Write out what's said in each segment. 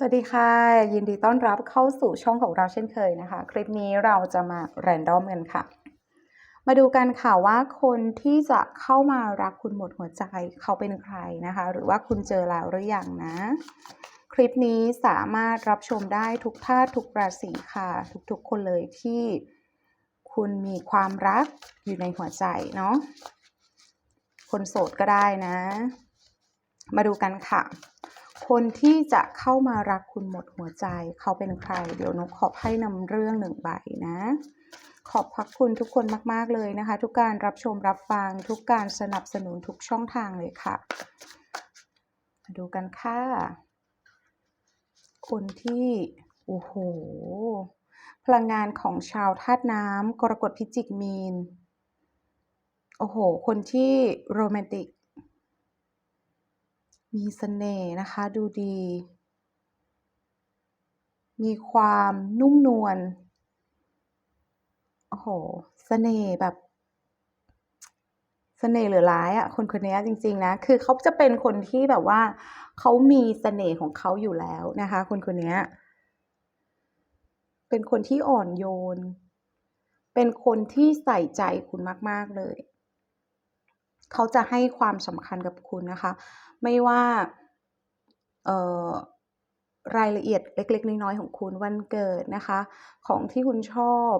สวัสดีค่ะ ยินดีต้อนรับเข้าสู่ช่องของเราเช่นเคยนะคะ คลิปนี้เราจะมาแรนดอมกันค่ะ มาดูกันค่ะว่าคนที่จะเข้ามารักคุณหมดหัวใจเขาเป็นใครนะคะ หรือว่าคุณเจอแล้วหรือยังนะ คลิปนี้สามารถรับชมได้ทุกท่าทุกราศีค่ะ ทุกๆคนเลยที่คุณมีความรักอยู่ในหัวใจเนาะคนโสดก็ได้นะ มาดูกันค่ะ คนที่จะเข้ามารักคุณหมดหัวใจ เขาเป็นใคร เดี๋ยวนกขอให้นำเรื่องหนึ่งใบนะ ขอบพระคุณทุกคนมาก ๆ เลยนะคะ ทุกการรับชมรับฟัง ทุกการสนับสนุนทุกช่องทางเลยค่ะมาดูกันค่ะ คนที่ โอ้โห พลังงานของชาวธาตุน้ำกรกฎพิจิกมีน โอ้โห คนที่โรแมนติก มีเสน่ห์นะคะ ดูดี มีความนุ่มนวล โอ้โหเสน่ห์แบบเสน่ห์เหลือร้ายอะคนคนนี้จริง ๆ นะ คือเขาจะเป็นคนที่แบบว่า เขามีเสน่ห์ของเขาอยู่แล้วนะคะ คนคนนี้เป็นคนที่อ่อนโยน เป็นคนที่ใส่ใจคุณมาก ๆ เลย เขาจะให้ความสำคัญกับคุณนะคะ ไม่ว่าเรายละเอียดเล็ก ๆ น้อยๆของคุณวันเกิดนะคะ ของที่คุณชอบ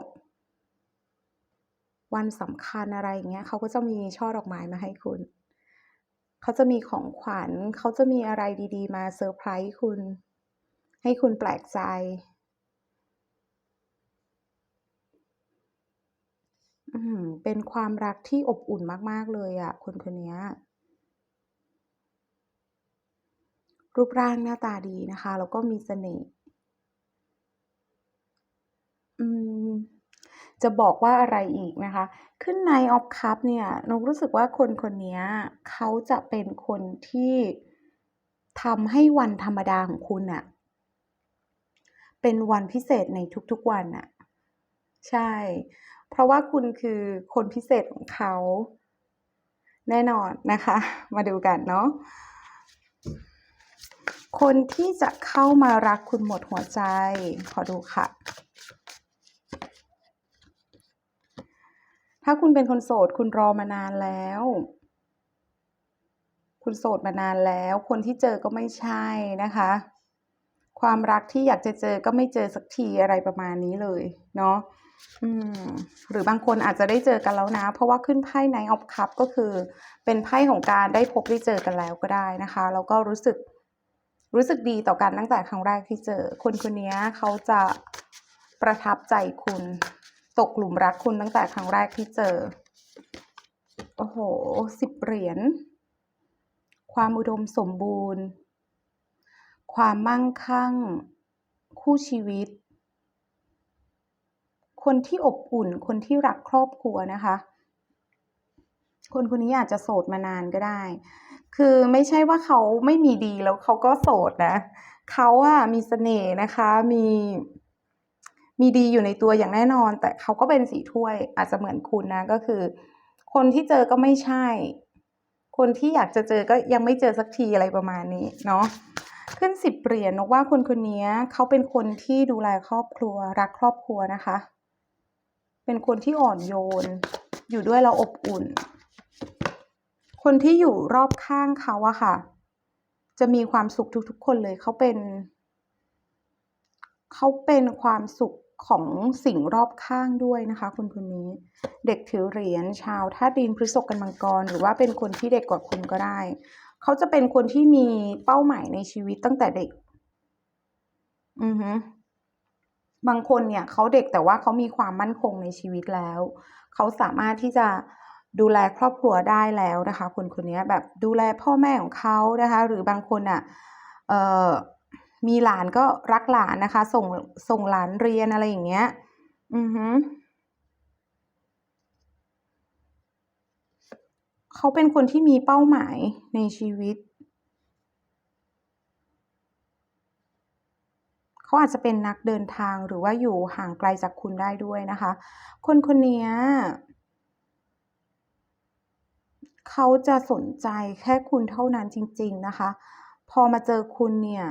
วันสำคัญอะไรอย่างเงี้ยเขาก็จะมีช่อดอกไม้มาให้คุณ เขาจะมีของขวัญเขาจะมีอะไรดีๆ มาเซอร์ไพรส์คุณ ให้คุณแปลกใจอือเป็นความรักที่อบอุ่นมาก ๆ เลยอะคนคนนี้ย รูปร่างหน้าตาดีนะคะ แล้วก็มีเสน่ห์อืม จะบอกว่าอะไรอีกนะคะ ขึ้น Knight of Cups เนี่ยนกรู้สึกว่าคนคนนี้เขาจะเป็นคนที่ทำให้วันธรรมดาของคุณน่ะเป็นวันพิเศษในทุกๆวันน่ะใช่ เพราะว่าคุณคือคนพิเศษของเขา แน่นอนนะคะ มาดูกันเนาะ คนที่จะเข้ามารักคุณหมดหัวใจ ขอดูค่ะ ถ้าคุณเป็นคนโสดคุณรอมานานแล้ว คุณโสดมานานแล้ว คนที่เจอก็ไม่ใช่นะคะ ความรักที่อยากจะเจอก็ไม่เจอสักทีอะไรประมาณนี้เลยเนาะอืมหรือบางคนอาจจะได้เจอกันแล้วนะ เพราะว่าขึ้นไพ่ Knight of Cups ก็คือเป็นไพ่ของการได้พบได้เจอกันแล้วก็ได้นะคะ แล้วก็รู้สึก รู้สึกดีต่อกันตั้งแต่ครั้งแรกที่เจอ คนคนนี้เขาจะประทับใจคุณ ตกหลุมรักคุณตั้งแต่ครั้งแรกที่เจอ โอ้โฮ10เหรียญความอุดมสมบูรณ์ ความมั่งคั่ง คู่ชีวิต คนที่อบอุ่น คนที่รักครอบครัวนะคะ คนคนนี้อาจจะโสดมานานก็ได้ คือไม่ใช่ว่าเขาไม่มีดีแล้วเขาก็โสดนะ เขาอะมีเสน่ห์นะคะ มี มีดีอยู่ในตัวอย่างแน่นอน แต่เขาก็เป็นสีถ้วย อาจจะเหมือนคุณนะ ก็คือ คนที่เจอก็ไม่ใช่ คนที่อยากจะเจอก็ยังไม่เจอสักทีอะไรประมาณนี้เนาะขึ้น10เหรียญนกว่าคนคนนี้เขาเป็นคนที่ดูแลครอบครัว รักครอบครัวนะคะ เป็นคนที่อ่อนโยน อยู่ด้วยแล้วอบอุ่น คนที่อยู่รอบข้างเขาอะค่ะ จะมีความสุขทุกๆ คนเลยเขาเป็น เขาเป็นความสุขของสิ่งรอบข้างด้วยนะคะคนคนนี้ เด็กถือเหรียญชาวธาตุดินพฤษภกันมังกร หรือว่าเป็นคนที่เด็กกว่าคุณก็ได้ เขาจะเป็นคนที่มีเป้าหมายในชีวิตตั้งแต่เด็ก อือฮึบางคนเนี่ยเขาเด็กแต่ว่าเขามีความมั่นคงในชีวิตแล้ว เขาสามารถที่จะ ดูแลครอบครัวได้แล้วนะคะ คนคนนี้แบบดูแลพ่อแม่ของเขานะคะ หรือบางคนน่ะเอ่อมีหลานก็รักหลานนะคะ ส่งส่งหลานเรียนอะไรอย่างเงี้ย อือฮึเขาเป็นคนที่มีเป้าหมายในชีวิต เขาอาจจะเป็นนักเดินทางหรือว่าอยู่ห่างไกลจากคุณได้ด้วยนะคะ คนคนนี้ เขาจะสนใจแค่คุณเท่านั้นจริง ๆนะคะ พอมาเจอคุณเนี่ย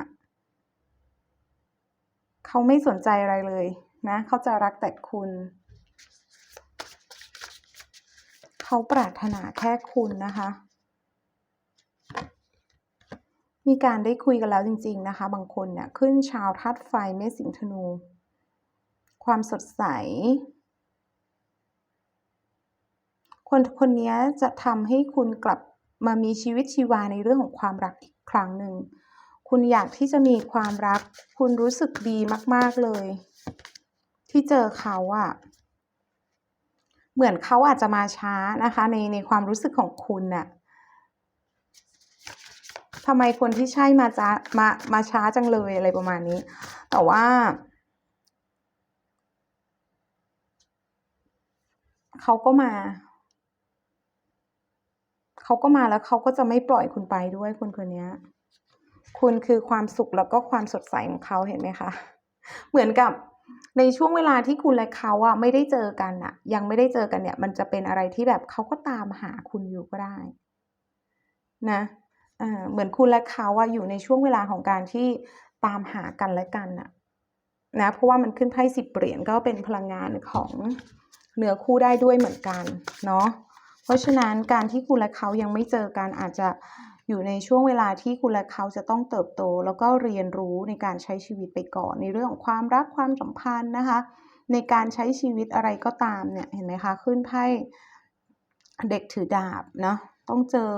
เขาไม่สนใจอะไรเลยนะเขาจะรักแต่คุณเขาปรารถนาแค่คุณนะคะ มีการได้คุยกันแล้วจริง ๆนะคะ บางคนเนี่ยขึ้นชาวธาตุไฟเมษสิงธนู ความสดใส คนคนนี้จะทำให้คุณกลับมามีชีวิตชีวาในเรื่องของความรักอีกครั้งหนึ่ง คุณอยากที่จะมีความรัก คุณรู้สึกดีมาก ๆเลย ที่เจอเขาอะเหมือนเขาอาจจะมาช้านะคะ ในในความรู้สึกของคุณน่ะทำไมคนที่ใช่มาจ้ามามาช้าจังเลยอะไรประมาณนี้ แต่ว่า เขาก็มา เขาก็มาแล้วเขาก็จะไม่ปล่อยคุณไปด้วยคนคนนี้คุณคือความสุขแล้วก็ความสดใสของเขาเห็นไหมคะ เหมือนกับในช่วงเวลาที่คุณและเขาอะไม่ได้เจอกันอะยังไม่ได้เจอกันเนี่ย มันจะเป็นอะไรที่แบบเขาก็ตามหาคุณอยู่ก็ได้ นะอ่าเหมือนคุณและเขาอะอยู่ในช่วงเวลาของการที่ตามหากันและกันอะนะเพราะว่ามันขึ้นไพ่สิบเหรียญก็เป็นพลังงานของเนื้อคู่ได้ด้วยเหมือนกัน เนาะ เพราะฉะนั้นการที่คุณและเขายังไม่เจอกันอาจจะอยู่ในช่วงเวลาที่คุณและเขาจะต้องเติบโต แล้วก็เรียนรู้ในการใช้ชีวิตไปก่อน ในเรื่องของความรักความสัมพันธ์นะคะ ในการใช้ชีวิตอะไรก็ตามเนี่ยเห็นไหมคะขึ้นไพ่เด็กถือดาบเนาะต้องเจอ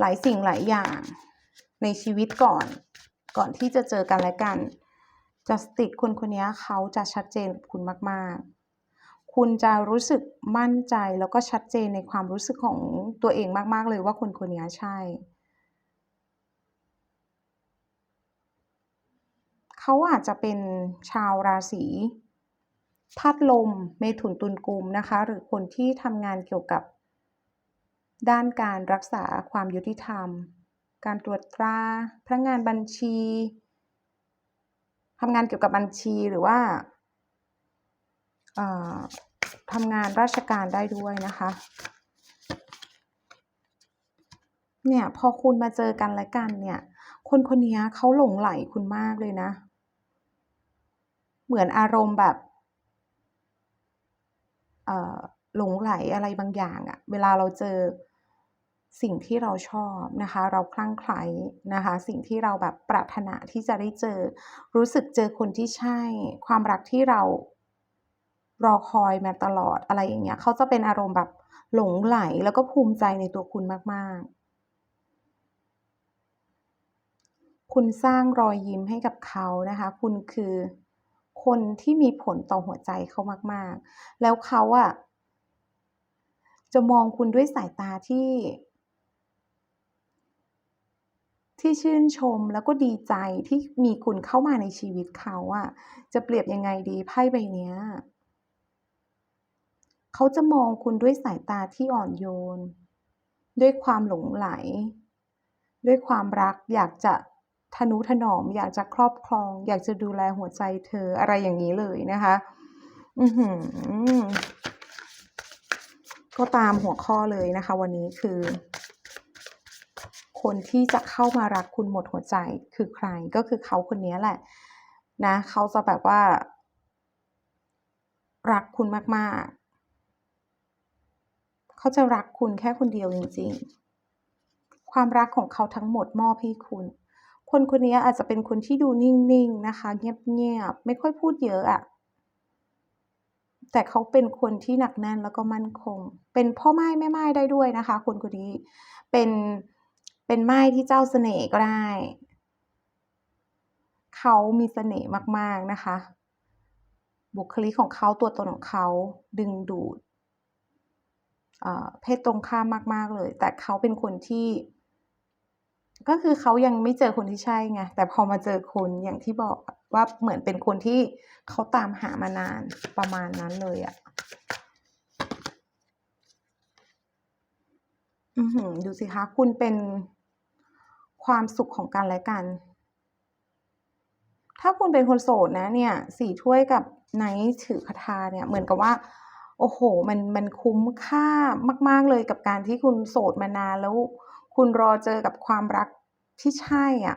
หลายสิ่งหลายอย่างในชีวิตก่อน ก่อนที่จะเจอกันและกัน justice คนคนนี้เขาจะชัดเจนกับคุณมาก ๆ คุณจะรู้สึกมั่นใจแล้วก็ชัดเจนในความรู้สึกของตัวเองมาก ๆ เลยว่าคนคนนี้ใช่ เขาอาจจะเป็นชาวราศีธาตุลมเมถุนตุลกุมนะคะ หรือคนที่ทำงานเกี่ยวกับ ด้านการรักษาความยุติธรรม การตรวจตราพนักงานบัญชีทำงานเกี่ยวกับบัญชีหรือว่า ทำงานราชการได้ด้วยนะคะ เนี่ยพอคุณมาเจอกันและกันเนี่ย คนคนนี้เขาหลงไหลคุณมากเลยนะ เหมือนอารมณ์แบบหลงไหลอะไรบางอย่างอะเวลาเราเจอสิ่งที่เราชอบนะคะ เราคลั่งไคล้นะคะ สิ่งที่เราแบบปรารถนาที่จะได้เจอ รู้สึกเจอคนที่ใช่ ความรักที่เรา รอคอยมาตลอดอะไรอย่างเงี้ยเขาจะเป็นอารมณ์แบบหลงไหลแล้วก็ภูมิใจในตัวคุณมาก ๆ คุณสร้างรอยยิ้มให้กับเขานะคะ คุณคือคนที่มีผลต่อหัวใจเขามาก ๆ แล้วเขาอะจะมองคุณด้วยสายตาที่ ที่ชื่นชมแล้วก็ดีใจที่มีคุณเข้ามาในชีวิตเขาอะจะเปรียบยังไงดีไพ่ใบเนี้ย เขาจะมองคุณด้วยสายตาที่อ่อนโยน ด้วยความหลงไหล ด้วยความรักอยากจะทนุถนอม อยากจะครอบครอง อยากจะดูแลหัวใจเธออะไรอย่างนี้เลยนะคะ อือหือ ก็ตามหัวข้อเลยนะคะ วันนี้คือ คนที่จะเข้ามารักคุณหมดหัวใจคือใครก็คือเขาคนนี้แหละ นะ เขาจะแบบว่า รักคุณมาก ๆ เขาจะรักคุณแค่คนเดียวจริง ๆ ความรักของเขาทั้งหมดมอบให้คุณ คนคนนี้อาจจะเป็นคนที่ดูนิ่งๆนะคะ เงียบๆไม่ค่อยพูดเยอะอะแต่เขาเป็นคนที่หนักแน่นแล้วก็มั่นคง เป็นพ่อไม้แม่ไม้ได้ด้วยนะคะ คนคนนี้ เป็น เป็นไม้ที่เจ้าเสน่ห์ก็ได้ เขามีเสน่ห์มากๆนะคะ บุคลิกของเขาตัวตนของเขาดึงดูด เพศตรงข้ามมาก ๆเลย แต่เขาเป็นคนที่ ก็คือเขายังไม่เจอคนที่ใช่ไงแต่พอมาเจอคนอย่างที่บอกว่าเหมือนเป็นคนที่เขาตามหามานานประมาณนั้นเลยอะ่ะอือหือดูสิคะคุณเป็นความสุขของกันและกัน ถ้าคุณเป็นคนโสดนะเนี่ยสี่ถ้วยกับไนท์ถือคาถาเนี่ยเหมือนกับว่า โอ้โห มันมันคุ้มค่ามาก ๆเลยกับการที่คุณโสดมานานแล้วคุณรอเจอกับความรักที่ใช่อะ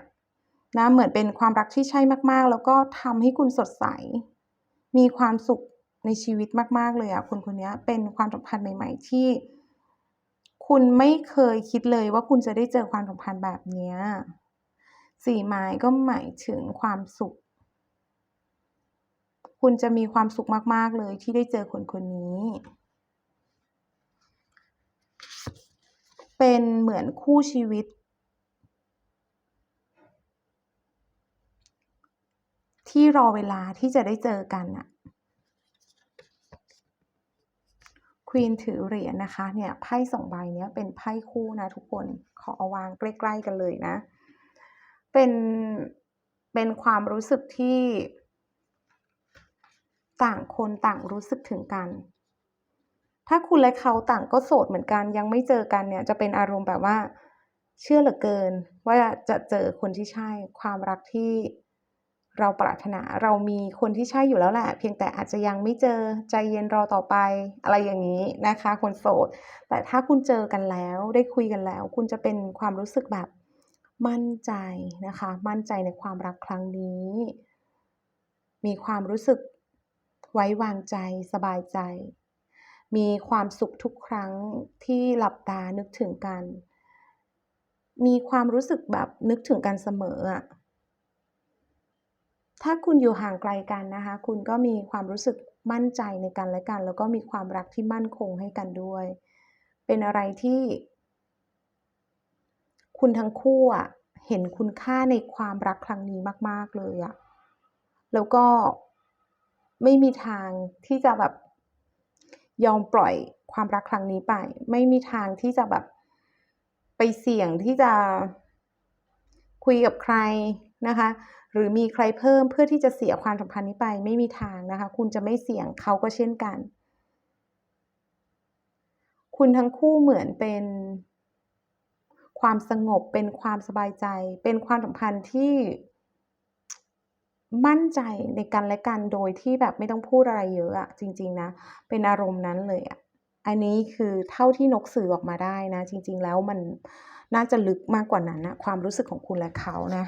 นะเหมือนเป็นความรักที่ใช่มากๆ แล้วก็ทำให้คุณสดใส มีความสุขในชีวิตมาก ๆ เลยอะคนคนนี้เป็นความสัมพันธ์ใหม่ ๆ ที่ คุณไม่เคยคิดเลยว่าคุณจะได้เจอความสัมพันธ์แบบเนี้ยสี่ไม้ก็หมายถึงความสุข คุณจะมีความสุขมาก ๆ เลยที่ได้เจอคนคนนี้ เป็นเหมือนคู่ชีวิต ที่รอเวลาที่จะได้เจอกันน่ะควีนถือเหรียญนะคะเนี่ยไพ่สองใบเนี้ยเป็นไพ่คู่นะทุกคนขอเอาวางใกล้ ๆ กันเลยนะ เป็นเป็นความรู้สึกที่ ต่างคนต่างรู้สึกถึงกัน ถ้าคุณและเขาต่างก็โสดเหมือนกัน ยังไม่เจอกันเนี่ยจะเป็นอารมณ์แบบว่า เชื่อเหลือเกิน ว่าจะเจอคนที่ใช่ ความรักที่เราปรารถนาเรามีคนที่ใช่อยู่แล้วแหละ เพียงแต่อาจจะยังไม่เจอใจเย็นรอต่อไป อะไรอย่างนี้นะคะ คนโสด แต่ถ้าคุณเจอกันแล้วได้คุยกันแล้ว คุณจะเป็นความรู้สึกแบบมั่นใจนะคะ มั่นใจในความรักครั้งนี้ มีความรู้สึก ไว้วางใจสบายใจ มีความสุขทุกครั้งที่หลับตานึกถึงกัน มีความรู้สึกแบบนึกถึงกันเสมออะถ้าคุณอยู่ห่างไกลกันนะคะ คุณก็มีความรู้สึกมั่นใจในกันและกัน แล้วก็มีความรักที่มั่นคงให้กันด้วย เป็นอะไรที่ คุณทั้งคู่อะเห็นคุณค่าในความรักครั้งนี้มาก ๆ เลยอะแล้วก็ ไม่มีทางที่จะแบบยอมปล่อยความรักครั้งนี้ไป ไม่มีทางที่จะแบบไปเสี่ยงที่จะคุยกับใครนะคะ หรือมีใครเพิ่มเพื่อที่จะเสียความสัมพันธ์นี้ไป ไม่มีทางนะคะ คุณจะไม่เสี่ยงเขาก็เช่นกัน คุณทั้งคู่เหมือนเป็นความสงบเป็นความสบายใจ เป็นความสัมพันธ์ที่ มั่นใจในกันและกันโดยที่แบบไม่ต้องพูดอะไรเยอะอะจริง ๆ นะ เป็นอารมณ์นั้นเลยอะอันนี้คือเท่าที่นกสื่อออกมาได้นะ จริง ๆ แล้วมันน่าจะลึกมากกว่านั้นนะความรู้สึกของคุณและเขานะ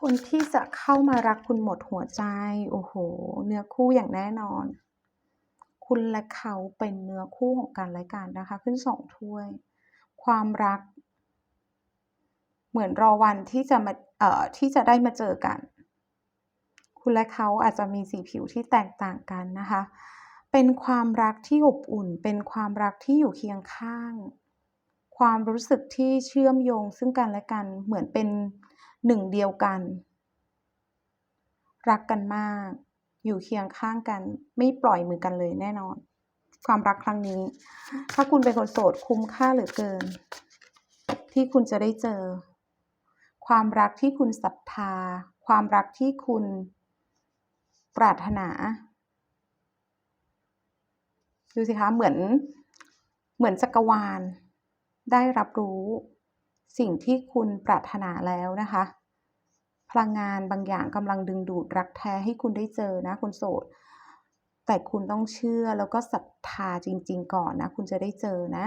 คนที่จะเข้ามารักคุณหมดหัวใจ โอ้โฮเนื้อคู่อย่างแน่นอน คุณและเขาเป็นเนื้อคู่ของกันและกันนะคะ ขึ้น2ถ้วย ความรัก เหมือนรอวันที่จะมาเอ่อที่จะได้มาเจอกัน คุณและเขาอาจจะมีสีผิวที่แตกต่างกันนะคะ เป็นความรักที่อบอุ่น เป็นความรักที่อยู่เคียงข้าง ความรู้สึกที่เชื่อมโยงซึ่งกันและกันเหมือนเป็นหนึ่งเดียวกัน รักกันมาก อยู่เคียงข้างกัน ไม่ปล่อยมือกันเลยแน่นอน ความรักครั้งนี้ ถ้าคุณเป็นคนโสดคุ้มค่าเหลือเกิน ที่คุณจะได้เจอ ความรักที่คุณศรัทธา ความรักที่คุณปรารถนา ดูสิคะ เหมือน เหมือนจักรวาล ได้รับรู้สิ่งที่คุณปรารถนาแล้วนะคะ พลังงานบางอย่างกำลังดึงดูดรักแท้ให้คุณได้เจอนะคนโสด แต่คุณต้องเชื่อแล้วก็ศรัทธาจริง ๆ ก่อนนะ คุณจะได้เจอนะ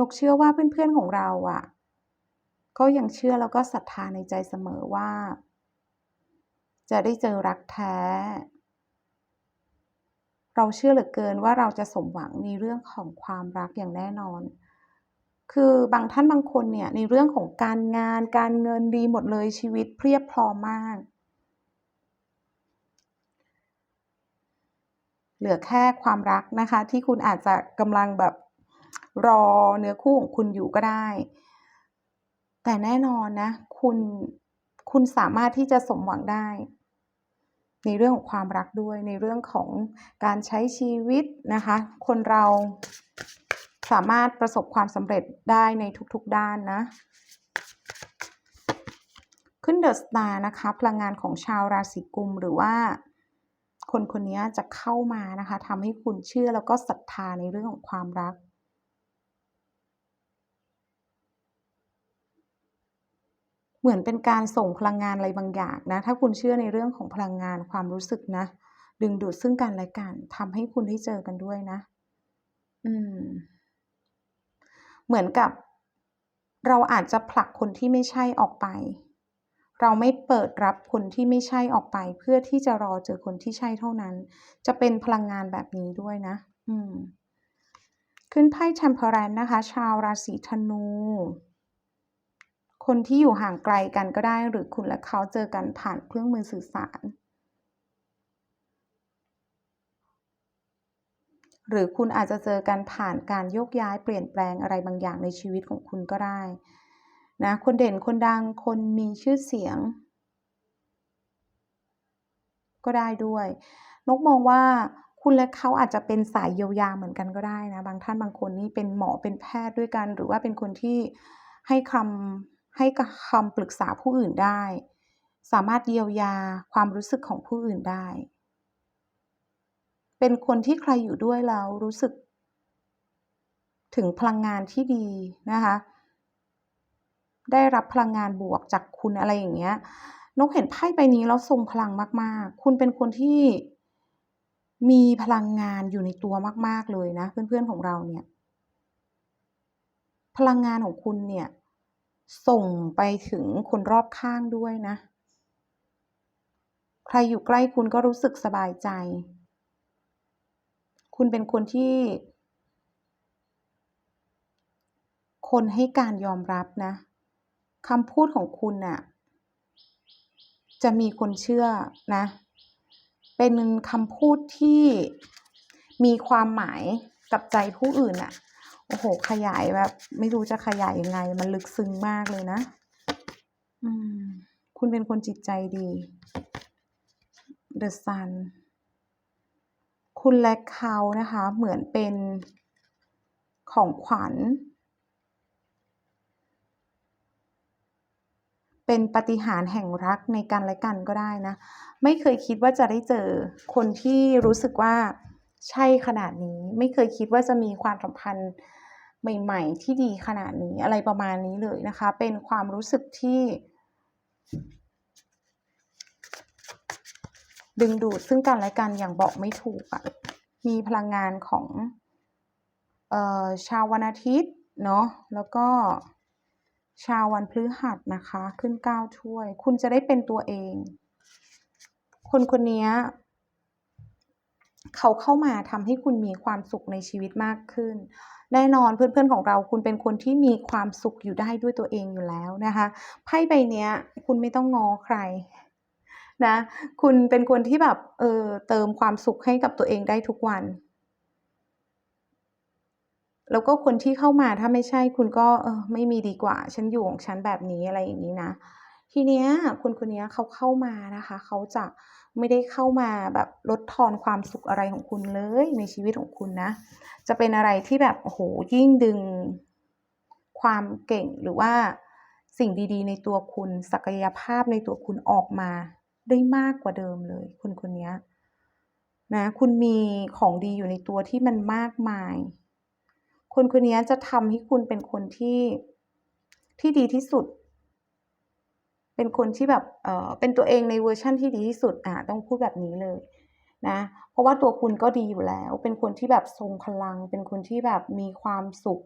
นกเชื่อว่าเพื่อนๆของเราอะก็ยังเชื่อแล้วก็ศรัทธาในใจเสมอว่า จะได้เจอรักแท้ เราเชื่อเหลือเกินว่าเราจะสมหวังในเรื่องของความรักอย่างแน่นอน คือบางท่านบางคนเนี่ยในเรื่องของการงานการเงินดีหมดเลยชีวิตเพียบพร้อมมากเหลือแค่ความรักนะคะ ที่คุณอาจจะกำลังแบบ รอเนื้อคู่ของคุณอยู่ก็ได้ แต่แน่นอนนะ คุณคุณสามารถที่จะสมหวังได้ ในเรื่องของความรักด้วย ในเรื่องของการใช้ชีวิตนะคะ คนเราสามารถประสบความสำเร็จได้ในทุกๆด้านนะ ขึ้น The Star นะคะ พลังงานของชาวราศีกุมหรือว่าคนคนนี้จะเข้ามานะคะทำให้คุณเชื่อแล้วก็ศรัทธาในเรื่องของความรัก เหมือนเป็นการส่งพลังงานอะไรบางอย่างนะ ถ้าคุณเชื่อในเรื่องของพลังงานความรู้สึกนะ ดึงดูดซึ่งกันและกันทำให้คุณได้เจอกันด้วยนะ อืม เหมือนกับ เราอาจจะผลักคนที่ไม่ใช่ออกไป เราไม่เปิดรับคนที่ไม่ใช่ออกไป เพื่อที่จะรอเจอคนที่ใช่เท่านั้น จะเป็นพลังงานแบบนี้ด้วยนะ อืม ขึ้นไพ่ Temperance นะคะ ชาวราศีธนู คนที่อยู่ห่างไกลกันก็ได้ หรือคุณและเขาเจอกันผ่านเครื่องมือสื่อสาร หรือคุณอาจจะเจอกันผ่านการโยกย้ายเปลี่ยนแปลงอะไรบางอย่างในชีวิตของคุณก็ได้นะคนเด่นคนดังคนมีชื่อเสียง ก็ได้ด้วย นกมองว่าคุณและเขาอาจจะเป็นสายเยียวยาเหมือนกันก็ได้นะ บางท่านบางคนนี่เป็นหมอเป็นแพทย์ด้วยกัน หรือว่าเป็นคนที่ให้คำ ให้คำปรึกษาผู้อื่นได้ สามารถเยียวยาความรู้สึกของผู้อื่นได้ เป็นคนที่ใครอยู่ด้วยแล้วรู้สึก ถึงพลังงานที่ดีนะคะ ได้รับพลังงานบวกจากคุณอะไรอย่างเงี้ยนกเห็นไพ่ใบนี้แล้วทรงพลังมาก ๆ คุณเป็นคนที่มีพลังงานอยู่ในตัวมาก ๆ เลยนะ เพื่อน ๆ ของเราเนี่ย พลังงานของคุณเนี่ย ส่งไปถึงคนรอบข้างด้วยนะ ใครอยู่ใกล้คุณก็รู้สึกสบายใจ คุณเป็นคนที่ คนให้การยอมรับนะคำพูดของคุณน่ะจะมีคนเชื่อนะ เป็นคำพูดที่มีความหมายกับใจผู้อื่นน่ะ โอ้โฮขยายแบบ ไม่รู้จะขยายยังไง มันลึกซึ้งมากเลยนะ อืม คุณเป็นคนจิตใจดี The Sun คุณและเขานะคะ เหมือนเป็นของขวัญ เป็นปฏิหารแห่งรักในกันและกันก็ได้นะ ไม่เคยคิดว่าจะได้เจอคนที่รู้สึกว่าใช่ขนาดนี้ ไม่เคยคิดว่าจะมีความสัมพันธ์ ใหม่ ๆ ที่ดีขนาดนี้อะไรประมาณนี้เลยนะคะ เป็นความรู้สึกที่ดึงดูดซึ่งกันและกันอย่างบอกไม่ถูกอะมีพลังงานของเอ่อชาววันอาทิตย์เนาะ แล้วก็ชาววันพฤหัสนะคะ ขึ้น9ถ้วย คุณจะได้เป็นตัวเอง คนคนนี้เขาเข้ามาทำให้คุณมีความสุขในชีวิตมากขึ้น แน่นอนเพื่อนๆของเราคุณเป็นคนที่มีความสุขอยู่ได้ด้วยตัวเองอยู่แล้วนะคะไพ่ใบเนี้ย คุณไม่ต้องง้อใครนะคุณเป็นคนที่แบบเออเติมความสุขให้กับตัวเองได้ทุกวัน แล้วก็คนที่เข้ามาถ้าไม่ใช่คุณก็เออไม่มีดีกว่า ฉันอยู่ของฉันแบบนี้อะไรอย่างงี้นะ ทีเนี้ยคนคนเนี้ยเขาเข้ามานะคะ เขาจะไม่ได้เข้ามาแบบลดทอนความสุขอะไรของคุณเลยในชีวิตของคุณนะ จะเป็นอะไรที่แบบโอ้โฮยิ่งดึงความเก่งหรือว่าสิ่งดีๆ ในตัวคุณ ศักยภาพในตัวคุณออกมาได้มากกว่าเดิมเลย คนคนเนี้ยนะคุณมีของดีอยู่ในตัวที่มันมากมาย คนคนเนี้ยจะทำให้คุณเป็นคนที่ที่ดีที่สุด เป็นคนที่แบบเอ่อเป็นตัวเองในเวอร์ชันที่ดีที่สุดอ่าต้องพูดแบบนี้เลยนะเพราะว่าตัวคุณก็ดีอยู่แล้ว เป็นคนที่แบบทรงพลัง เป็นคนที่แบบมีความสุข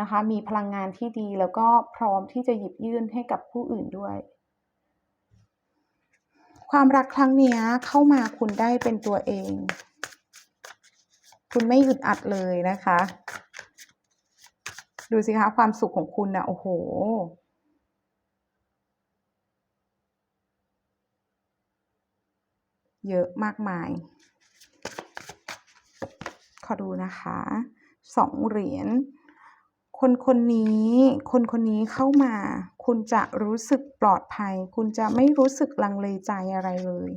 นะคะ มีพลังงานที่ดีแล้วก็พร้อมที่จะหยิบยื่นให้กับผู้อื่นด้วย ความรักครั้งนี้เข้ามาคุณได้เป็นตัวเอง คุณไม่อึดอัดเลยนะคะ ดูสิคะความสุขของคุณนะโอ้โฮ เยอะมากมาย ขอดูนะคะ2เหรียญคนคนนี้คนคนนี้เข้ามา คุณจะรู้สึกปลอดภัย คุณจะไม่รู้สึกลังเลใจอะไรเลย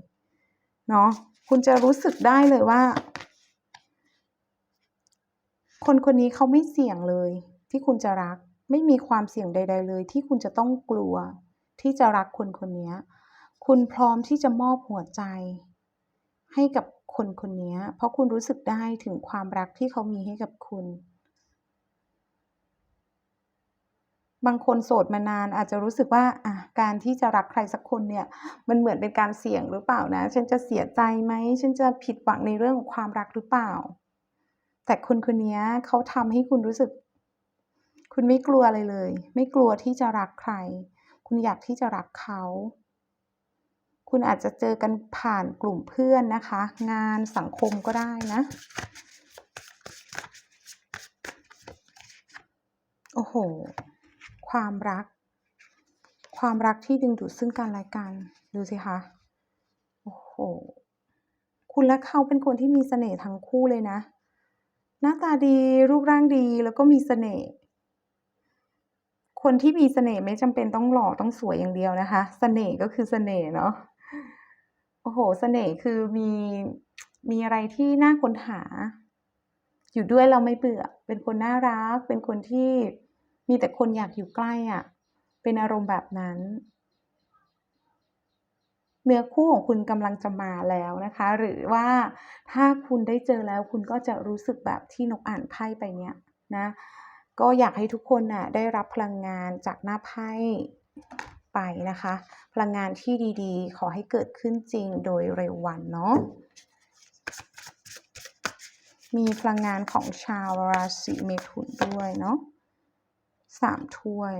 เนาะคุณจะรู้สึกได้เลยว่า คนคนนี้เขาไม่เสี่ยงเลย ที่คุณจะรักไม่มีความเสี่ยงใด ๆ เลย ที่คุณจะต้องกลัว ที่จะรักคนคนนี้คุณพร้อมที่จะมอบหัวใจ ให้กับคนคนนี้ เพราะคุณรู้สึกได้ถึงความรักที่เขามีให้กับคุณ บางคนโสดมานานอาจจะรู้สึกว่าอะการที่จะรักใครสักคนเนี่ย มันเหมือนเป็นการเสี่ยงหรือเปล่านะ ฉันจะเสียใจไหม ฉันจะผิดหวังในเรื่องของความรักหรือเปล่า แต่คนคนนี้เขาทำให้คุณรู้สึก คุณไม่กลัวอะไรเลย ไม่กลัวที่จะรักใคร คุณอยากที่จะรักเขา คุณอาจจะเจอกันผ่านกลุ่มเพื่อนนะคะ งานสังคมก็ได้นะ โอ้โห ความรัก ความรักที่ดึงดูดซึ่งกันและกัน ดูสิคะ โอ้โห คุณและเขาเป็นคนที่มีเสน่ห์ทั้งคู่เลยนะ หน้าตาดีรูปร่างดีแล้วก็มีเสน่ห์คนที่มีเสน่ห์ไม่จำเป็นต้องหล่อต้องสวยอย่างเดียวนะคะ เสน่ห์ก็คือเสน่ห์เนาะ อ้โหเสน่ห์คือมีมีอะไรที่น่าค้นหา อยู่ด้วยเราไม่เบื่อ เป็นคนน่ารัก เป็นคนที่มีแต่คนอยากอยู่ใกล้อะเป็นอารมณ์แบบนั้น เนื้อคู่ของคุณกำลังจะมาแล้วนะคะ หรือว่าถ้าคุณได้เจอแล้วคุณก็จะรู้สึกแบบที่นกอ่านไพ่ไปเนี่ยนะ ก็อยากให้ทุกคนน่ะได้รับพลังงานจากหน้าไพ่ ไปนะคะ พลังงานที่ดีๆ ขอให้เกิดขึ้นจริงโดยเร็ววันเนาะมีพลังงานของชาวราศีเมถุนด้วยเนาะ3ถ้วย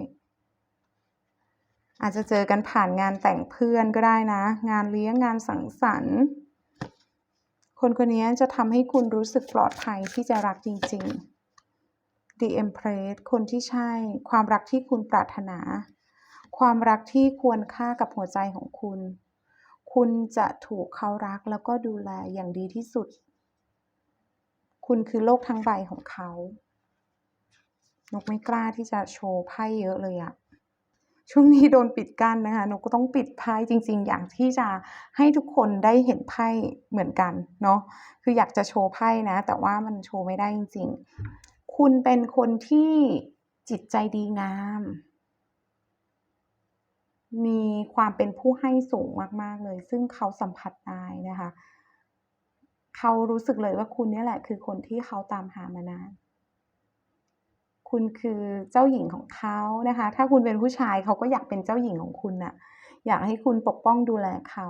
อาจจะเจอกันผ่านงานแต่งเพื่อนก็ได้นะ งานเลี้ยงงานสังสรรค์ คนคนนี้จะทำให้คุณรู้สึกปลอดภัยที่จะรักจริง ๆ The Empress คนที่ใช่ความรักที่คุณปรารถนา ความรักที่ควรค่ากับหัวใจของคุณ คุณจะถูกเขารักแล้วก็ดูแลอย่างดีที่สุด คุณคือโลกทั้งใบของเขานกไม่กล้าที่จะโชว์ไพ่เยอะเลยอะช่วงนี้โดนปิดกั้นนะคะนกก็ต้องปิดไพ่จริง ๆ อย่างที่จะให้ทุกคนได้เห็นไพ่เหมือนกันเนาะคืออยากจะโชว์ไพ่นะ แต่ว่ามันโชว์ไม่ได้จริง ๆ คุณเป็นคนที่จิตใจดีงาม มีความเป็นผู้ให้สูงมาก ๆ เลย ซึ่งเขาสัมผัสได้นะคะ เขารู้สึกเลยว่าคุณนี่แหละ คือคนที่เขาตามหามานาน คุณคือเจ้าหญิงของเขานะคะ ถ้าคุณเป็นผู้ชายเขาก็อยากเป็นเจ้าหญิงของคุณน่ะ อยากให้คุณปกป้องดูแลเขา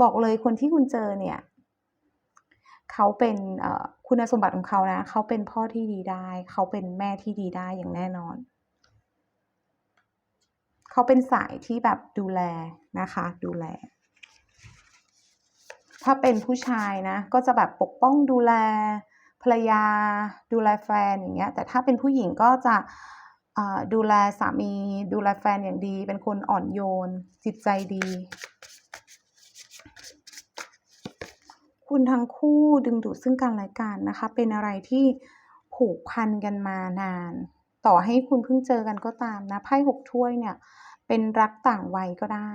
บอกเลยคนที่คุณเจอเนี่ย เขาเป็นเคุณสมบัติของเขานะ เขาเป็นพ่อที่ดีได้ เขาเป็นแม่ที่ดีได้อย่างแน่นอน เขาเป็นสายที่แบบดูแลนะคะ ดูแล ถ้าเป็นผู้ชายนะ ก็จะแบบปกป้องดูแลภรรยา ดูแลแฟนอย่างเงี้ย แต่ถ้าเป็นผู้หญิงก็จะดูแลสามี ดูแลแฟนอย่างดี เป็นคนอ่อนโยน จิตใจดี คุณทั้งคู่ดึงดูดซึ่งกันและกันนะคะ เป็นอะไรที่ผูกพันกันมานาน ต่อให้คุณเพิ่งเจอกันก็ตามนะไพ่6ถ้วยเนี่ย เป็นรักต่างวัยก็ได้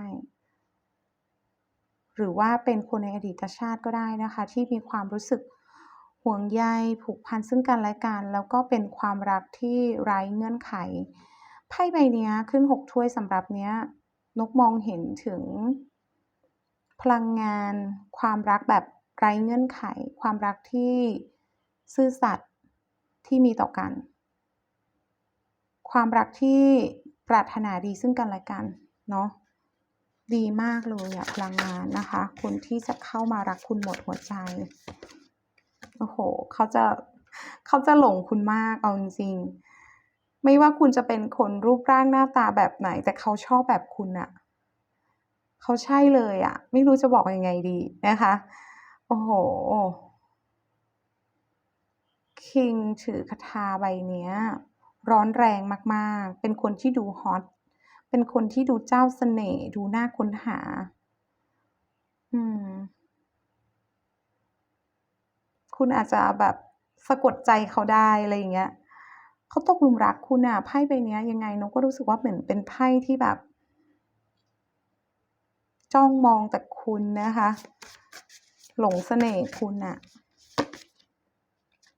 หรือว่าเป็นคนในอดีตชาติก็ได้นะคะ ที่มีความรู้สึกห่วงใยผูกพันซึ่งกันและกัน แล้วก็เป็นความรักที่ไร้เงื่อนไขไพ่ใบนี้ขึ้น6ถ้วยสำหรับเนี้ยนกมองเห็นถึงพลังงานความรักแบบ ไร้เงื่อนไข ความรักที่ซื่อสัตย์ที่มีต่อกัน ความรักที่ปรารถนาดีซึ่งกันและกันเนาะดีมากเลยอะพลังงานนะคะ คนที่จะเข้ามารักคุณหมดหัวใจโอ้โฮเขาจะเขาจะหลงคุณมากเอาจริงๆไม่ว่าคุณจะเป็นคนรูปร่างหน้าตาแบบไหน แต่เขาชอบแบบคุณน่ะเขาใช่เลยอะไม่รู้จะบอกยังไงดีนะคะ อ้โฮ King ถือคาทาใบเนี้ย ร้อนแรงมากๆ เป็นคนที่ดูฮอต เป็นคนที่ดูเจ้าเสน่ห์ดูน่าค้นหา อืม คุณอาจจะแบบสะกดใจเขาได้อะไรอย่างเงี้ยเขาตกหลุมรักคุณน่ะไพ่ใบเนี้ยยังไงนกก็รู้สึกว่าเหมือนเป็นไพ่ที่แบบ จ้องมองแต่คุณนะคะ หลงเสน่ห์คุณน่ะ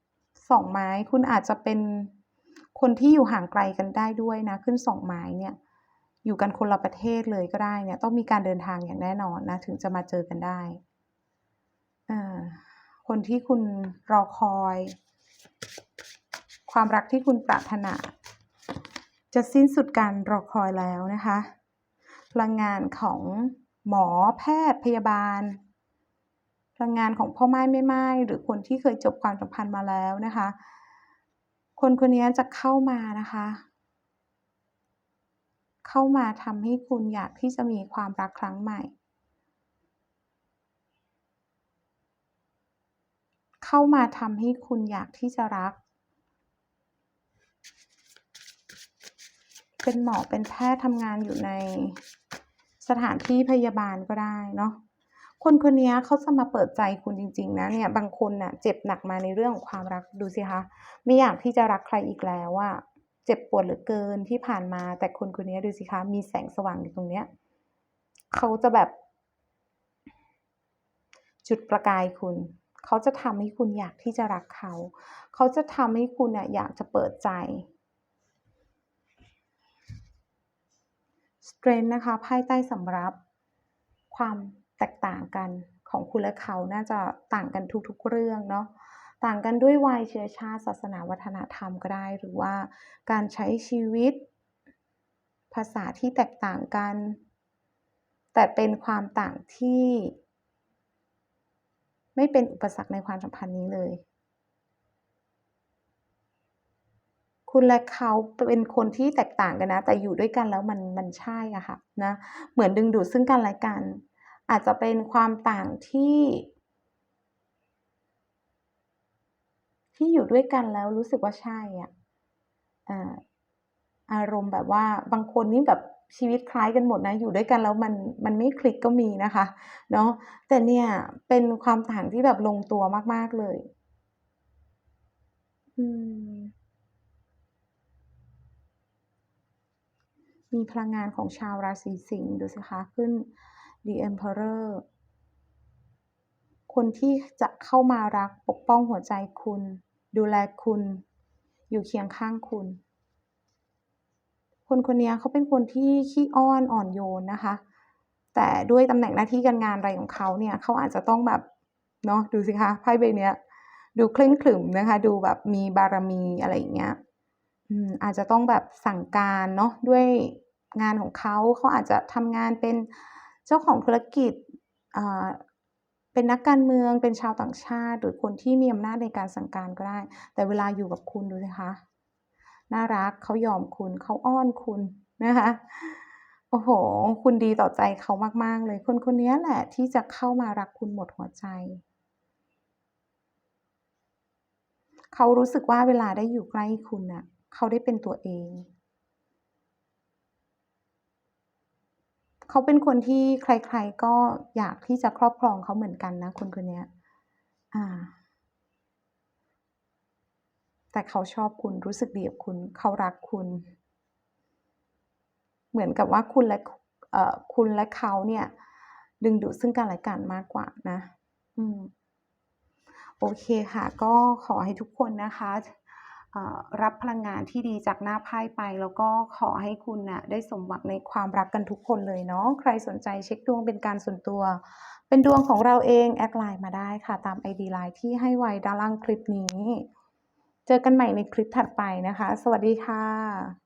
2ไม้คุณอาจจะเป็นคนที่อยู่ห่างไกลกันได้ด้วยนะ ขึ้น2ไม้เนี่ย อยู่กันคนละประเทศเลยก็ได้เนี่ย ต้องมีการเดินทางอย่างแน่นอนนะ ถึงจะมาเจอกันได้อคนที่คุณรอคอย ความรักที่คุณปรารถนา จะสิ้นสุดการรอคอยแล้วนะคะ พลังงานของหมอแพทย์พยาบาล พลังงานของพ่อไม้แม่ไม้หรือคนที่เคยจบความสัมพันธ์มาแล้วนะคะ คนคนนี้จะเข้ามานะคะ เข้ามาทำให้คุณอยากที่จะมีความรักครั้งใหม่ เข้ามาทำให้คุณอยากที่จะรัก เป็นหมอเป็นแพทย์ทำงานอยู่ในสถานที่พยาบาลก็ได้เนาะ คนคนนี้เขาจะมาเปิดใจคุณจริง ๆ นะเนี่ยบางคนน่ะเจ็บหนักมาในเรื่องของความรักดูสิคะไม่อยากที่จะรักใครอีกแล้วอะเจ็บปวดเหลือเกินที่ผ่านมา แต่คนคนนี้ดูสิคะมีแสงสว่างอยู่ตรงเนี้ยเขาจะแบบ จุดประกายคุณเขาจะทำให้คุณอยากที่จะรักเขา เขาจะทำให้คุณน่ะอยากจะเปิดใจ strength นะคะไพ่ใต้สำรับความ แตกต่างกันของคุณและเขาน่าจะต่างกันทุกๆเรื่องเนาะต่างกันด้วยวัยเชื้อชาติศาสนาวัฒนธรรมก็ได้หรือว่าการใช้ชีวิต ภาษาที่แตกต่างกัน แต่เป็นความต่างที่ ไม่เป็นอุปสรรคในความสัมพันธ์นี้เลย คุณและเขาเป็นคนที่แตกต่างกันนะ แต่อยู่ด้วยกันแล้วมันมันใช่อะค่ะนะเหมือนดึงดูดซึ่งกันและกัน อาจจะเป็นความต่างที่ ที่อยู่ด้วยกันแล้วรู้สึกว่าใช่อะอ่าอารมณ์แบบว่าบางคนนี่แบบชีวิตคล้ายกันหมดนะ อยู่ด้วยกันแล้วมันมันไม่คลิกก็มีนะคะเนาะแต่เนี่ยเป็นความต่างที่แบบลงตัวมาก ๆ เลย อืม มีพลังงานของชาวราศีสิงห์ดูสิคะขึ้น The Emperor คนที่จะเข้ามารักปกป้องหัวใจคุณ ดูแลคุณ อยู่เคียงข้างคุณ คนคนนี้เขาเป็นคนที่ขี้อ้อนอ่อนโยนนะคะ แต่ด้วยตำแหน่งหน้าที่การงานอะไรของเขาเนี่ยเขาอาจจะต้องแบบเนาะดูสิคะไพ่ใบเนี้ย ดูเคร่งขรึมนะคะ ดูแบบมีบารมีอะไรอย่างเงี้ยอืมอาจจะต้องแบบสั่งการเนาะด้วยงานของเขาเขาอาจจะทำงานเป็น เจ้าของธุรกิจเป็นนักการเมืองเป็นชาวต่างชาติ หรือคนที่มีอำนาจในการสั่งการก็ได้ แต่เวลาอยู่กับคุณดูสิคะน่ารักเขายอมคุณเขาอ้อนคุณนะคะโอ้โฮคุณดีต่อใจเขามาก ๆ เลย คนคนนี้แหละที่จะเข้ามารักคุณหมดหัวใจ เขารู้สึกว่าเวลาได้อยู่ใกล้คุณน่ะ เขาได้เป็นตัวเอง เขาเป็นคนที่ใคร ๆก็อยากที่จะครอบครองเขาเหมือนกันนะคนคนนี้ยอาแต่เขาชอบคุณรู้สึกดีกับคุณ เขารักคุณ เหมือนกับว่าคุณและคเอ่อคุณและเขาเนี่ย ดึงดูดซึ่งกันและกันมากกว่านะ อืม โอเคค่ะ ก็ขอให้ทุกคนนะคะ รับพลังงานที่ดีจากหน้าไพ่ไป แล้วก็ขอให้คุณน่ะได้สมหวังในความรักกันทุกคนเลยเนาะใครสนใจเช็คดวงเป็นการส่วนตัว เป็นดวงของเราเองแอดไลน์มาได้ค่ะ ตาม ID ไลน์ที่ให้ไว้ด้านล่างคลิปนี้ เจอกันใหม่ในคลิปถัดไปนะคะ สวัสดีค่ะ